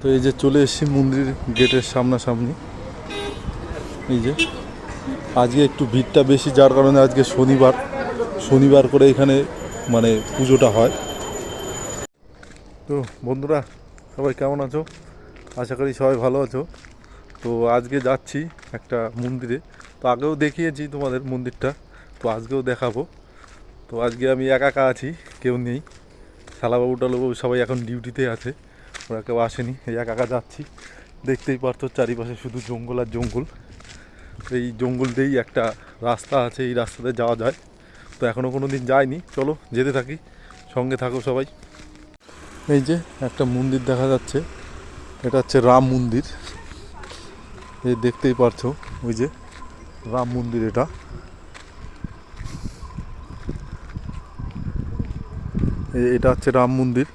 তো এই যে চলে এসেছি মন্দির গেটের সামনাসামনি। এই যে। আজকে একটু ভিড়টা বেশি, যার কারণে আজকে শনিবার। শনিবার করে এখানে মানে পুজোটা হয়। তো বন্ধুরা, সবাই কেমন আছো? আশা করি সবাই ভালো আছো। তো আজকে যাচ্ছি একটা মন্দিরে। তো আগেও দেখিয়েছি তোমাদের মন্দিরটা। তো আজকেও দেখাবো। তো আজকে আমি একা একা আছি, কেউ নেই। শালাবাবু টালাবাবু সবাই এখন ডিউটিতে আছে। ওরা কেউ আসেনি। এই একা একা যাচ্ছি। দেখতেই পারতো চারিপাশে শুধু জঙ্গল আর জঙ্গল। এই জঙ্গল দিয়েই একটা রাস্তা আছে, এই রাস্তাতে যাওয়া যায়। তো এখনও কোনো দিন যায়নি চলো, যেতে থাকি। সঙ্গে থাকো সবাই। এই যে একটা মন্দির দেখা যাচ্ছে। এটা হচ্ছে রাম মন্দির। এই দেখতেই পারছ, ওই যে রাম মন্দির এটা। এটা হচ্ছে রাম মন্দির।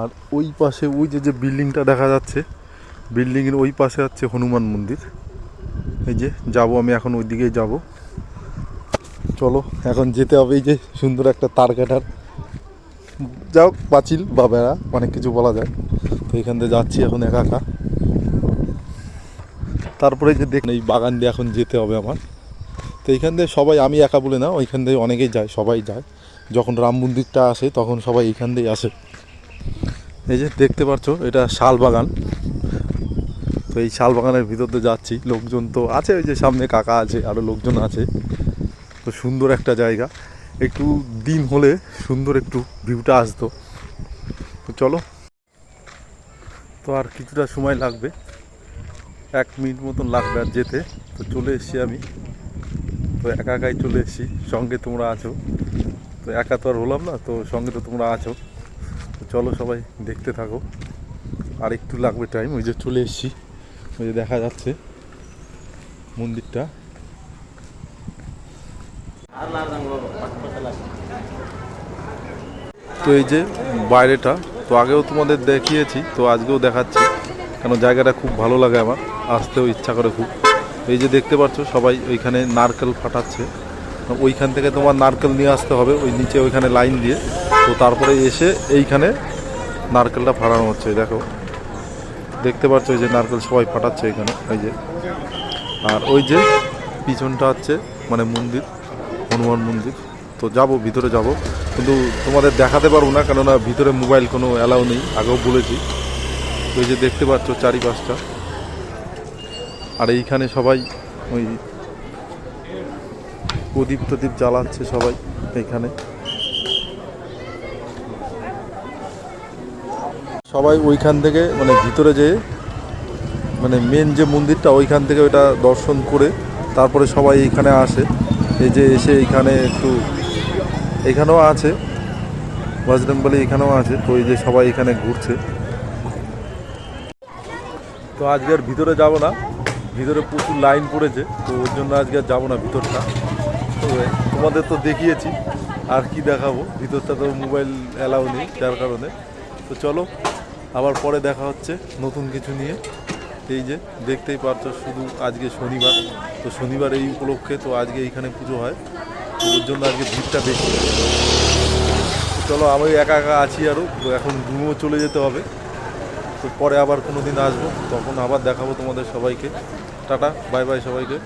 আর ওই পাশে ওই যে যে বিল্ডিংটা দেখা যাচ্ছে, বিল্ডিংয়ের ওই পাশে আছে হনুমান মন্দির। এই যে যাব আমি এখন ওই দিকেই যাব। চলো, এখন যেতে হবে এই যে সুন্দর একটা তার কাটার যাও, পাঁচিল বা বেড়া, অনেক কিছু বলা যায়। তো এখান থেকে যাচ্ছি এখন একা একা। তারপরে যে দেখ এই বাগান দিয়ে এখন যেতে হবে আমার। তো এইখান থেকে সবাই, আমি একা বলে না, ওইখান থেকে অনেকেই যায়, সবাই যায়। যখন রাম মন্দিরটা আসে, তখন সবাই এইখান দিয়েই আসে। এই যে দেখতে পাচ্ছ, এটা শাল বাগান। তো এই শাল বাগানের ভিতর দিয়ে যাচ্ছি। লোকজন তো আছে, ওই যে সামনে কাকা আছে আরও লোকজন আছে। তো সুন্দর একটা জায়গা। একটু দিন হলে সুন্দর একটু ভিউটা আসতো। তো চলো। তো আর কিছুটা সময় লাগবে। এক মিনিট মতন লাগবে আর যেতে। তো চলে এসেছি আমি। তো একা একাই চলে এসেছি। সঙ্গে তোমরা আছো। তো একা তো আর হলাম না, তো সঙ্গে তো তোমরা আছো। তো চলো সবাই দেখতে থাকো। আর একটু লাগবে টাইম ওই যে চলে এসেছি। ওই যে দেখা যাচ্ছে মন্দিরটা। তো এই যে বাইরেটা, তো আগেও তোমাদের দেখিয়েছি, তো আজকেও দেখাচ্ছি। কেন জায়গাটা খুব ভালো লাগে আমার, আসতেও ইচ্ছা করে খুব। এই যে দেখতে পাচ্ছ, সবাই ওইখানে নারকেল ফাটাচ্ছে। ওইখান থেকে তোমার নারকেল নিয়ে আসতে হবে, ওই নিচে ওইখানে লাইন দিয়ে। তো তারপরে এসে এইখানে নারকেলটা ফাটানো হচ্ছে দেখো। দেখতে পাচ্ছ এই যে নারকেল সবাই ফাটাচ্ছে এখানে ওই যে। আর ওই যে পিছনটা হচ্ছে মানে মন্দির, হনুমান মন্দির। তো যাব, ভিতরে যাব। কিন্তু তোমাদের দেখাতে পারব না, কেননা ভিতরে মোবাইল কোনো অ্যালাউ নেই, আগেও বলেছি। ওই যে দেখতে পাচ্ছ চারিপাশটা। আর এইখানে সবাই ওই প্রদীপ টদীপ জ্বালাচ্ছে সবাই এইখানে সবাই ওইখান থেকে মানে ভিতরে যেয়ে মানে মেন যে মন্দিরটা, ওইখান থেকে ওইটা দর্শন করে তারপরে সবাই এইখানে আসে। এই যে এসে এইখানে একটু এখানেও আছে বজরংবলী এখানেও আছে, তো এই যে সবাই এখানে ঘুরছে। তো আজকে আর ভিতরে যাব না, ভিতরে প্রচুর লাইন পড়েছে, তো ওর জন্য আজকে আর যাব না ভিতরটা। তোমাদের তো দেখিয়েছি, আর কি দেখাবো? ভিতরটা তো মোবাইল অ্যালাউ নেই, যার কারণে। তো চলো, আবার পরে দেখা হচ্ছে নতুন কিছু নিয়ে। এই যে, দেখতেই পারছ, শুধু আজকে শনিবার। তো শনিবার এই উপলক্ষে তো আজকে এইখানে পুজো হয়। তো ওর জন্য আজকে ভিড়টা বেশি। চলো, আমি একা একা আছি আরও এখন রুমও চলে যেতে হবে। তো পরে আবার কোনো দিন আসব। তখন আবার দেখাবো তোমাদের সবাইকে। টাটা, বাই বাই সবাইকে।